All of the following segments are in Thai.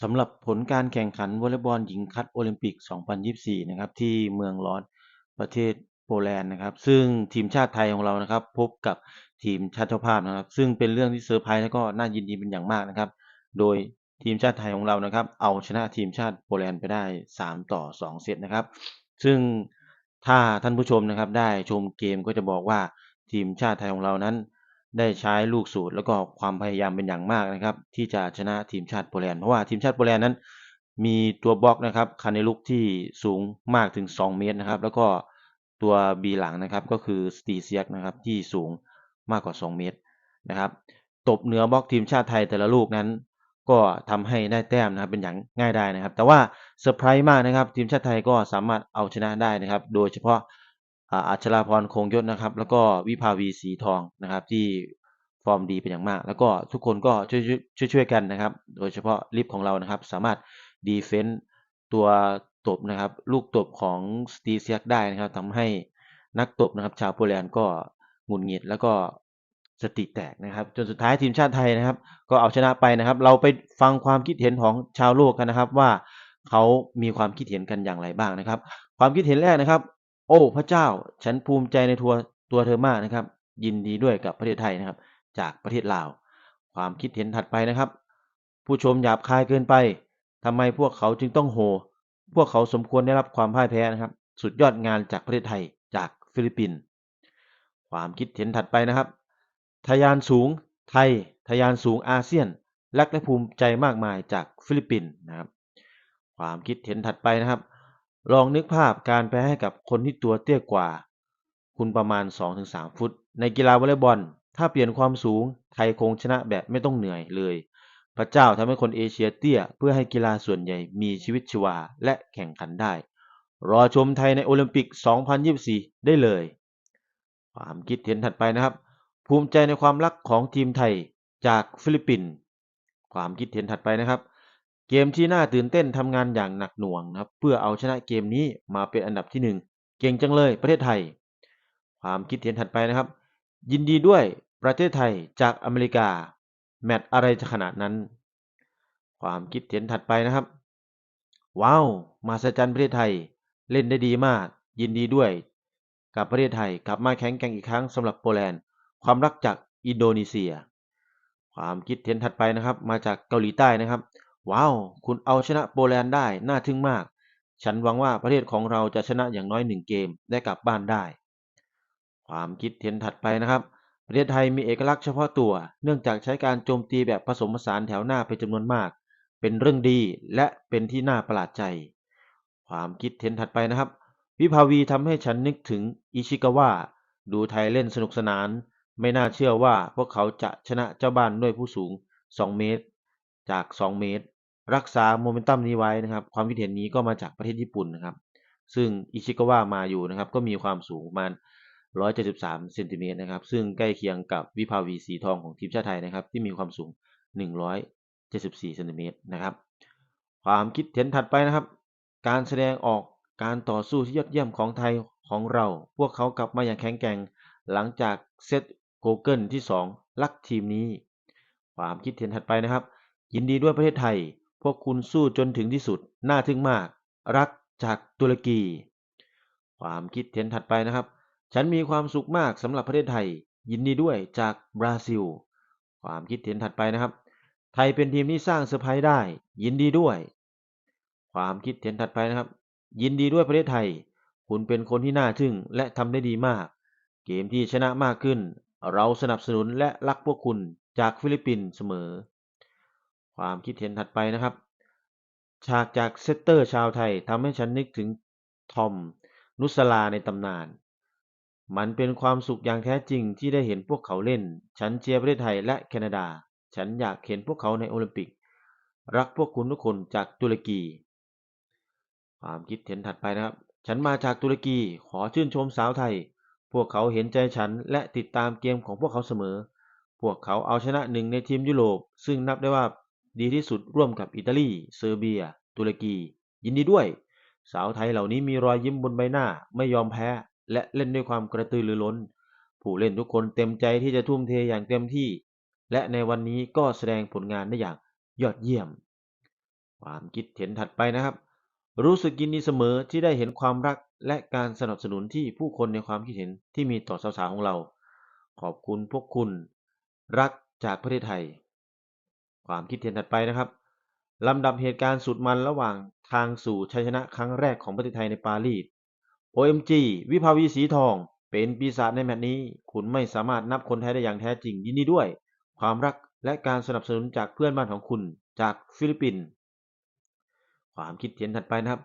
สำหรับผลการแข่งขันวอลเลย์บอลหญิงคัดโอลิมปิก 2024 นะครับที่เมืองลอสประเทศโปแลนด์นะครับซึ่งทีมชาติไทยของเรานะครับ พบกับทีมชาติเจ้าภาพนะครับ ซึ่งเป็นเรื่องที่เซอร์ไพรส์และก็น่ายินดีเป็นอย่างมากนะครับ โดยทีมชาติไทยของเรานะครับ เอาชนะทีมชาติโปแลนด์ไปได้ 3 ต่อ 2 เซตนะครับ ซึ่งถ้าท่านผู้ชมนะครับได้ชมเกมก็จะบอกว่าทีมชาติไทยของเรานั้น ได้ใช้ลูกสูตรแล้วก็ความพยายามเป็นอย่างมากนะครับ ที่จะชนะทีมชาติโปแลนด์เพราะว่าทีมชาติโปแลนด์นั้น มีตัวบล็อกนะครับคันในลุกที่สูงมากถึง 2 เมตรนะครับ แล้วก็ตัวบีหลังนะครับก็คือสตีเซียกนะครับที่สูงมากกว่า 2 เมตรนะครับ ตบเหนือบล็อกทีมชาติไทยแต่ละลูกนั้น ก็ทำให้ได้แต้มนะครับเป็นอย่างง่ายได้นะครับ แต่ว่าเซอร์ไพรส์มากนะครับ ทีมชาติไทยก็สามารถเอาชนะได้นะครับ โดยเฉพาะ อัชราพรคงยศนะครับ แล้วก็วิภาวีสีทองนะครับ ที่ฟอร์มดีเป็นอย่างมาก แล้วก็ทุกคนก็ช่วยช่วยช่วยกันนะครับ โดยเฉพาะลิฟของเรานะครับ สามารถดีเฟนต์ตัวตบนะครับ ลูกตบของสตีเซียกได้นะครับทำให้นักตบนะครับ ชาวโปแลนด์ก็หงุดหงิดแล้วก็สติแตกนะครับ จนสุดท้ายทีมชาติไทยนะครับ ก็เอาชนะไปนะครับ เราไปฟังความคิดเห็นของชาวโลกกันนะครับว่าเขามีความคิดเห็นกันอย่างไรบ้างนะครับ ความคิดเห็นแรกนะครับ โอ้พระเจ้า ฉันภูมิใจในทัวตัวเธอมากนะครับ ยินดีด้วยกับประเทศไทยนะครับ จากประเทศลาว ความคิดเห็นถัดไปนะครับ ผู้ชมหยาบคายเกินไปทำไมพวกเขาจึงต้องโห พวกเขาสมควรได้รับความพ่ายแพ้นะครับ สุดยอดงานจากประเทศไทยจากฟิลิปปินส์ความคิดเห็นถัดไปนะครับ ทยานสูงไทย ทยานสูงอาเซียนรักและภูมิใจมากมายจากฟิลิปปินส์นะครับ ความคิดเห็นถัดไปนะครับ ลองนึกภาพการแพ้ให้กับคนที่ตัวเตี้ยกว่า คุณประมาณ 2-3 ฟุต ในกีฬาวอลเลย์บอล ถ้าเปลี่ยนความสูงไทยคงชนะแบบไม่ต้องเหนื่อยเลย พระเจ้าทำให้คนเอเชียเตี้ย เพื่อให้กีฬาส่วนใหญ่มีชีวิตชีวาและแข่งขันได้ รอชมไทยในโอลิมปิก 2024 ได้เลย ความคิดเห็นถัดไปนะครับ ภูมิใจในความรักของทีมไทยจากฟิลิปปินส์ความคิดเห็นถัดไปนะครับ เกมที่น่าตื่นเต้นทำงานอย่างหนักหน่วงนะครับ เพื่อเอาชนะเกมนี้มาเป็นอันดับที่หนึ่งเก่งจังเลยประเทศไทย ความคิดเห็นถัดไปนะครับ ยินดีด้วยประเทศไทยจากอเมริกา แมตช์อะไรจะขนาดนั้น ความคิดเห็นถัดไปนะครับ ว้าวมาสจันประเทศไทย เล่นได้ดีมาก ยินดีด้วย กับประเทศไทยกลับมาแข็งแกร่งอีกครั้งสำหรับโปแลนด์ ความรักจากอินโดนีเซีย ความคิดเห็นถัดไปนะครับ มาจากเกาหลีใต้นะครับ ว้าว คุณเอาชนะโปแลนด์ได้น่าทึ่งมาก ฉันหวังว่าประเทศของเราจะชนะอย่างน้อยหนึ่งเกมได้กลับบ้านได้ ความคิดเห็นถัดไปนะครับ ประเทศไทยมีเอกลักษณ์เฉพาะตัว เนื่องจากใช้การโจมตีแบบผสมผสานแถวหน้าเป็นจำนวนมาก เป็นเรื่องดีและเป็นที่น่าประหลาดใจ ความคิดเห็นถัดไปนะครับ วิภาวีทำให้ฉันนึกถึงอิชิกาวะดูไทยเล่นสนุกสนาน ไม่น่าเชื่อว่าพวกเขาจะชนะเจ้าบ้านด้วยผู้สูง 2 เมตร จาก 2 เมตร รักษาโมเมนตัมนี้ไว้นะครับ ความคิดเห็นนี้ก็มาจากประเทศญี่ปุ่นนะครับ ซึ่งอิชิกาวะมาอยู่นะครับ ก็มีความสูงประมาณ 173เซนติเมตรนะครับ ซึ่งใกล้เคียงกับวิภาวีสีทองของทีมชาติไทยนะครับ ที่มีความสูง 174เซนติเมตรนะครับ ความคิดเห็นถัดไปนะครับ การแสดงออกการต่อสู้ที่ยอดเยี่ยมของไทยของเรา พวกเขากลับมาอย่างแข็งแกร่ง หลังจากเซตโกเกิลที่ 2 ลักทีมนี้ ความคิดเห็นถัดไปนะครับ ยินดีด้วยประเทศไทย พวกคุณสู้จนถึงที่สุด น่าทึ่งมาก รักจากตุรกี ความคิดเห็นถัดไปนะครับ ฉันมีความสุขมากสำหรับประเทศไทย ยินดีด้วยจากบราซิล ความคิดเห็นถัดไปนะครับ ไทยเป็นทีมที่สร้างเซอร์ไพรส์ได้ ยินดีด้วย ความคิดเห็นถัดไปนะครับ ยินดีด้วยประเทศไทย คุณเป็นคนที่น่าทึ่งและทำได้ดีมาก เกมที่ชนะมากขึ้น เราสนับสนุนและรักพวกคุณจากฟิลิปปินส์เสมอ ความคิดเห็นถัดไปนะครับ ฉากจากเซตเตอร์ชาวไทยทำให้ฉันนึกถึงทอมนุสลาในตำนาน มันเป็นความสุขอย่างแท้จริงที่ได้เห็นพวกเขาเล่น ฉันเชียร์ประเทศไทยและแคนาดา ฉันอยากเห็นพวกเขาในโอลิมปิก รักพวกคุณทุกคนจากตุรกี ความคิดเห็นถัดไปนะครับ ฉันมาจากตุรกี ขอชื่นชมสาวไทย พวกเขาเห็นใจฉันและติดตามเกมของพวกเขาเสมอ พวกเขาเอาชนะหนึ่งในทีมยุโรป ซึ่งนับได้ว่า ดีที่สุดร่วมกับอิตาลี เซอร์เบีย ตุรกี ยินดีด้วย สาวไทยเหล่านี้มีรอยยิ้มบนใบหน้าไม่ยอมแพ้ และเล่นด้วยความกระตือรือร้น ผู้เล่นทุกคนเต็มใจที่จะทุ่มเทอย่างเต็มที่ และในวันนี้ก็แสดงผลงานได้อย่างยอดเยี่ยม ความคิดเห็นถัดไปนะครับ รู้สึกยินดีเสมอที่ได้เห็นความรักและการสนับสนุนที่ผู้คนในความคิดเห็นที่มีต่อสาวๆของเรา ขอบคุณพวกคุณ รักจากประเทศไทย ความคิดเห็นถัดไปนะครับลำดับเหตุการณ์สุดมันระหว่างทางสู่ชัยชนะครั้งแรกของประเทศไทยในปารีส OMG วิภาวีสีทอง เป็นปีศาจในแมตช์นี้ คุณไม่สามารถนับคนไทยได้อย่างแท้จริงยินดีด้วย ความรักและการสนับสนุนจากเพื่อนบ้านของคุณจากฟิลิปปินส์ความคิดเห็นถัดไปนะครับ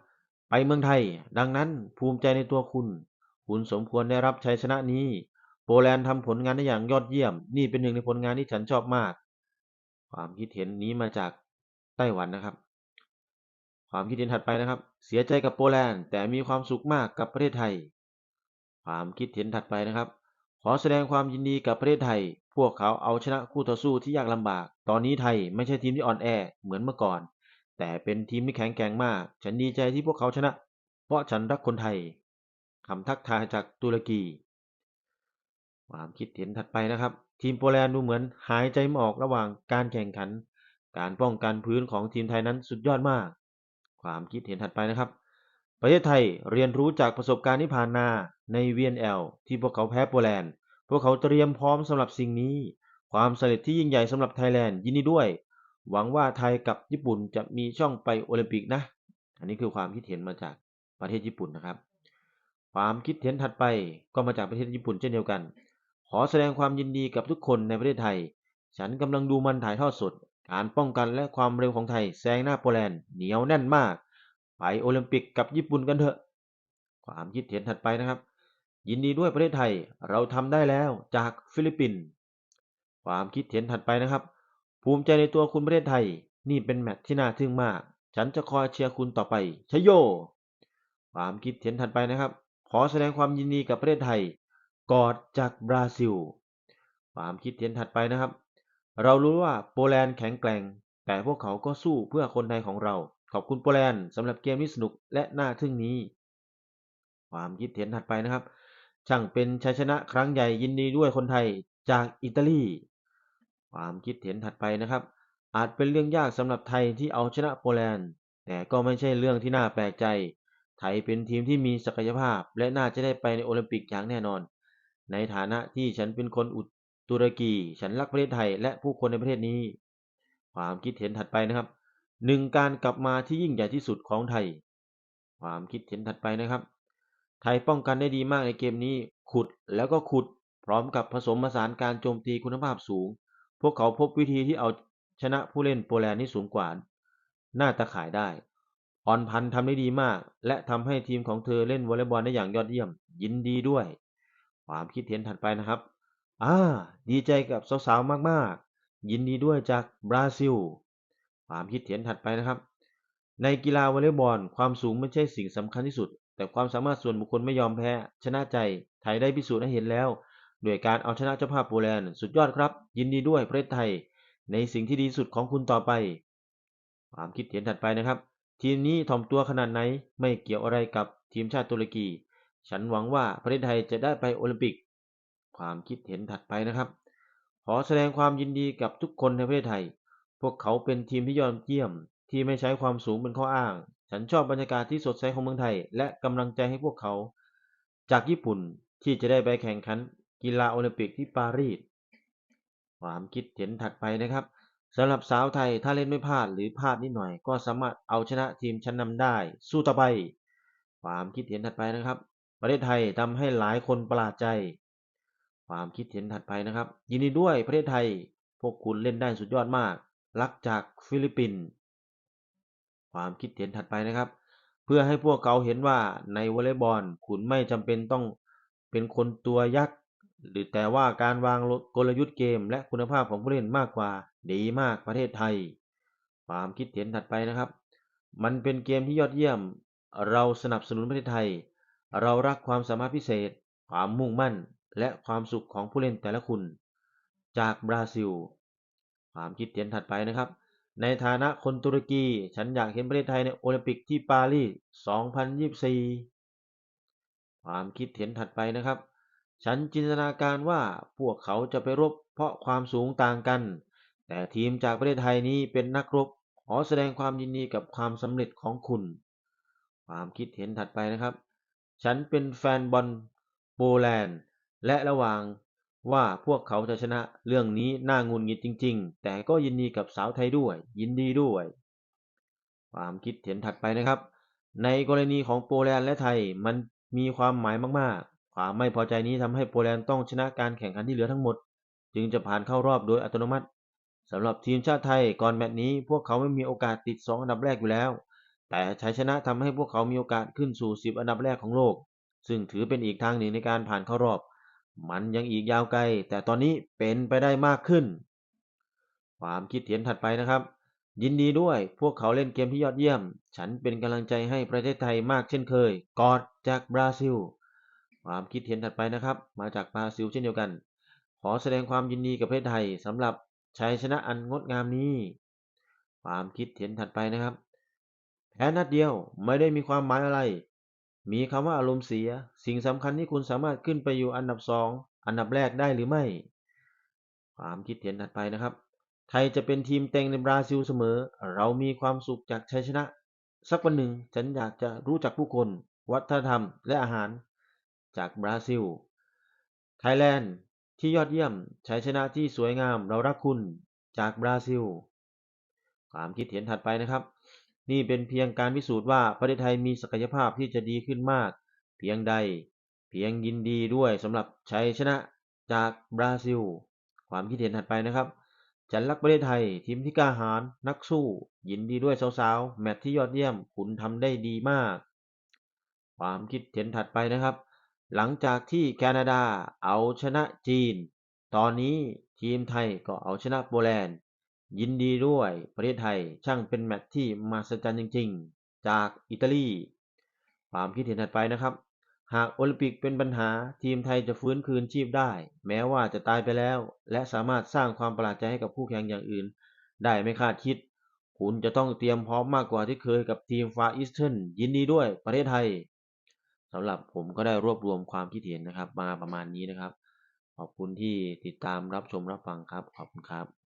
ไปเมืองไทย ดังนั้นภูมิใจในตัวคุณ คุณสมควรได้รับชัยชนะนี้ โปแลนด์ทำผลงานได้อย่างยอดเยี่ยม นี่เป็นหนึ่งในผลงานที่ฉันชอบมาก ความคิดเห็นนี้มาจากไต้หวันนะครับ ความคิดเห็นถัดไปนะครับ เสียใจกับโปแลนด์แต่มีความสุขมากกับประเทศไทย ความคิดเห็นถัดไปนะครับ ขอแสดงความยินดีกับประเทศไทย พวกเขาเอาชนะคู่ต่อสู้ที่ยากลำบาก ตอนนี้ไทยไม่ใช่ทีมที่อ่อนแอเหมือนเมื่อก่อน แต่เป็นทีมที่แข็งแกร่งมาก ฉันดีใจที่พวกเขาชนะ เพราะฉันรักคนไทยคำทักทายจากตุรกี ความคิดเห็นถัดไปนะครับ ทีมโปแลนด์ดูเหมือนหายใจไม่ออกระหว่างการแข่งขัน การป้องกันพื้นของทีมไทยนั้นสุดยอดมาก ความคิดเห็นถัดไปนะครับ ประเทศไทยเรียนรู้จากประสบการณ์ที่ผ่านมาใน VNL ที่พวกเขาแพ้โปแลนด์ พวกเขาเตรียมพร้อมสำหรับสิ่งนี้ ความสำเร็จที่ยิ่งใหญ่สำหรับไทยแลนด์ยินดีด้วย หวังว่าไทยกับญี่ปุ่นจะมีช่องไปโอลิมปิกนะ อันนี้คือความคิดเห็นมาจากประเทศญี่ปุ่นนะครับ ความคิดเห็นถัดไปก็มาจากประเทศญี่ปุ่นเช่นเดียวกัน ขอแสดงความยินดีกับทุกคนในประเทศไทย ฉันกำลังดูมันถ่ายทอดสด การป้องกันและความเร็วของไทยแซงหน้าโปแลนด์เหนียวแน่นมาก ไปโอลิมปิกกับญี่ปุ่นกันเถอะ ความคิดเห็นถัดไปนะครับ ยินดีด้วยประเทศไทยเราทำได้แล้วจากฟิลิปปินส์ความคิดเห็นถัดไปนะครับ ภูมิใจในตัวคุณประเทศไทย นี่เป็นแมตช์ที่น่าทึ่งมาก ฉันจะคอยเชียร์คุณต่อไปชโย ความคิดเห็นถัดไปนะครับ ขอแสดงความยินดีกับประเทศไทย กอดจากบราซิล ความคิดเห็นถัดไปนะครับ เรารู้ว่าโปแลนด์แข็งแกร่ง แต่พวกเขาก็สู้เพื่อคนไทยของเรา ขอบคุณโปแลนด์สำหรับเกมที่สนุกและน่าทึ่งนี้ ความคิดเห็นถัดไปนะครับ ช่างเป็นชัยชนะครั้งใหญ่ยินดีด้วยคนไทยจากอิตาลี ความคิดเห็นถัดไปนะครับ อาจเป็นเรื่องยากสำหรับไทยที่เอาชนะโปแลนด์ แต่ก็ไม่ใช่เรื่องที่น่าแปลกใจ ไทยเป็นทีมที่มีศักยภาพ และน่าจะได้ไปในโอลิมปิกอย่างแน่นอน ในฐานะที่ฉันเป็นคนอุตุรกี ฉันรักประเทศไทย และผู้คนในประเทศนี้ ความคิดเห็นถัดไปนะครับหนึ่งการกลับมาที่ยิ่งใหญ่ที่สุดของไทย ความคิดเห็นถัดไปนะครับ ไทยป้องกันได้ดีมากในเกมนี้ ขุดแล้วก็ขุด พร้อมกับผสมผสานการโจมตีคุณภาพสูง พวกเขาพบวิธีที่เอาชนะผู้เล่นโปแลนด์ที่สูงกว่าหน้าตาข่ายได้ออนพันธ์ทำได้ดีมาก และทำให้ทีมของเธอเล่นวอลเลย์บอลได้อย่างยอดเยี่ยม ยินดีด้วย ความคิดเห็นถัดไปนะครับอ่าดีใจกับสาวๆมากๆ ยินดีด้วยจากบราซิล ความคิดเห็นถัดไปนะครับ ในกีฬาวอลเลย์บอลความสูงไม่ใช่สิ่งสำคัญที่สุด แต่ความสามารถส่วนบุคคลไม่ยอมแพ้ ชนะใจไทยได้พิสูจน์ให้เห็นแล้วด้วยการเอาชนะเจ้าภาพโปแลนด์สุดยอดครับ ยินดีด้วยประเทศไทย ในสิ่งที่ดีสุดของคุณต่อไป ความคิดเห็นถัดไปนะครับ ทีมนี้ถ่อมตัวขนาดไหนไม่เกี่ยวอะไรกับทีมชาติตุรกี ฉันหวังว่าประเทศไทยจะได้ไปโอลิมปิก ความคิดเห็นถัดไปนะครับ ขอแสดงความยินดีกับทุกคนในประเทศไทย พวกเขาเป็นทีมที่ยอดเยี่ยม ที่ไม่ใช้ความสูงเป็นข้ออ้าง ฉันชอบบรรยากาศที่สดใสของเมืองไทย และกำลังใจให้พวกเขา จากญี่ปุ่นที่จะได้ไปแข่งขันกีฬาโอลิมปิกที่ปารีส ความคิดเห็นถัดไปนะครับสำหรับสาวไทยถ้าเล่นไม่พลาดหรือพลาดนิดหน่อย ก็สามารถเอาชนะทีมชั้นนำได้ สู้ต่อไป ความคิดเห็นถัดไปนะครับ ประเทศไทยทำให้หลายคนประหลาดใจ ความคิดเห็นถัดไปนะครับ ยินดีด้วยประเทศไทย พวกคุณเล่นได้สุดยอดมาก รักจากฟิลิปปินส์ความคิดเห็นถัดไปนะครับ เพื่อให้พวกเขาเห็นว่าในวอลเลย์บอลคุณไม่จำเป็นต้องเป็นคนตัวยักษ์หรือแต่ว่าการวางกลยุทธ์เกม และคุณภาพของผู้เล่นมากกว่า ดีมากประเทศไทย ความคิดเห็นถัดไปนะครับ มันเป็นเกมที่ยอดเยี่ยม เราสนับสนุนประเทศไทย เรารักความสามารถพิเศษ ความมุ่งมั่น และความสุขของผู้เล่นแต่ละคนจากบราซิล ความคิดเห็นถัดไปนะครับ ในฐานะคนตุรกี ฉันอยากเห็นประเทศไทยในโอลิมปิกที่ปารีส 2024 ความคิดเห็นถัดไปนะครับ ฉันจินตนาการว่าพวกเขาจะไปรบเพราะความสูงต่างกัน แต่ทีมจากประเทศไทยนี้เป็นนักรบ ขอแสดงความยินดีกับความสำเร็จของคุณ ความคิดเห็นถัดไปนะครับ ฉันเป็นแฟนบอลโปแลนด์ และระหว่างว่าพวกเขาจะชนะเรื่องนี้น่างุนงิดจริง ๆ แต่ก็ยินดีกับสาวไทยด้วย ยินดีด้วย ความคิดเห็นถัดไปนะครับ ในกรณีของโปแลนด์และไทยมันมีความหมายมากๆ ความไม่พอใจนี้ทำให้โปแลนด์ต้องชนะการแข่งขันที่เหลือทั้งหมด จึงจะผ่านเข้ารอบโดยอัตโนมัติสำหรับทีมชาติไทยก่อนแมตช์นี้พวกเขาไม่มีโอกาสติด 2 อันดับแรกอยู่แล้ว แต่ชัยชนะทำให้พวกเขามีโอกาสขึ้นสู่ 10 อันดับแรกของโลก ซึ่งถือเป็นอีกทางหนึ่งในการผ่านเข้ารอบ มันยังอีกยาวไกล แต่ตอนนี้เป็นไปได้มากขึ้น ความคิดเห็นถัดไปนะครับ ยินดีด้วยพวกเขาเล่นเกมที่ยอดเยี่ยม ฉันเป็นกำลังใจให้ประเทศไทยมากเช่นเคย กอดจากบราซิล ความคิดเห็นถัดไปนะครับ มาจากบราซิลเช่นเดียวกัน ขอแสดงความยินดีกับประเทศไทยสำหรับชัยชนะอันงดงามนี้ ความคิดเห็นถัดไปนะครับ แพ้นัดเดียวไม่ได้มีความหมายอะไร มีคำว่าอารมณ์เสีย สิ่งสำคัญที่คุณสามารถขึ้นไปอยู่อันดับสองอันดับแรกได้หรือไม่ ความคิดเห็นถัดไปนะครับ ไทยจะเป็นทีมเต็งในบราซิลเสมอ เรามีความสุขจากชัยชนะ สักวันหนึ่งฉันอยากจะรู้จักผู้คน วัฒนธรรม และอาหาร จากบราซิล ไทยแลนด์ที่ยอดเยี่ยมชัยชนะที่สวยงามเรารักคุณจากบราซิล ความคิดเห็นถัดไปนะครับ นี่เป็นเพียงการพิสูจน์ว่าประเทศไทยมีศักยภาพที่จะดีขึ้นมาก เพียงใด เพียงยินดีด้วยสำหรับชัยชนะจากบราซิล ความคิดเห็นถัดไปนะครับ ฉันรักประเทศไทยทีมที่กล้าหาญนักสู้ ยินดีด้วยสาวๆแมตช์ที่ยอดเยี่ยมคุณทำได้ดีมาก ความคิดเห็นถัดไปนะครับ หลังจากที่แคนาดาเอาชนะจีน ตอนนี้ทีมไทยก็เอาชนะโปแลนด์ ยินดีด้วยประเทศไทยช่างเป็นแมตช์ที่มหัศจรรย์จริง ๆ จากอิตาลีความคิดเห็นถัดไปนะครับ หากโอลิมปิกเป็นปัญหาทีมไทยจะฟื้นคืนชีพได้ แม้ว่าจะตายไปแล้ว และสามารถสร้างความประหลาดใจให้กับคู่แข่งอย่างอื่น ได้ไม่คาดคิด คุณจะต้องเตรียมพร้อมมากกว่าที่เคยกับทีมฟาอีสเทิร์นยินดีด้วยประเทศไทยสำหรับผมก็ได้รวบรวมความคิดเห็นนะครับ มาประมาณนี้นะครับ ขอบคุณที่ติดตามรับชมรับฟังครับขอบคุณครับ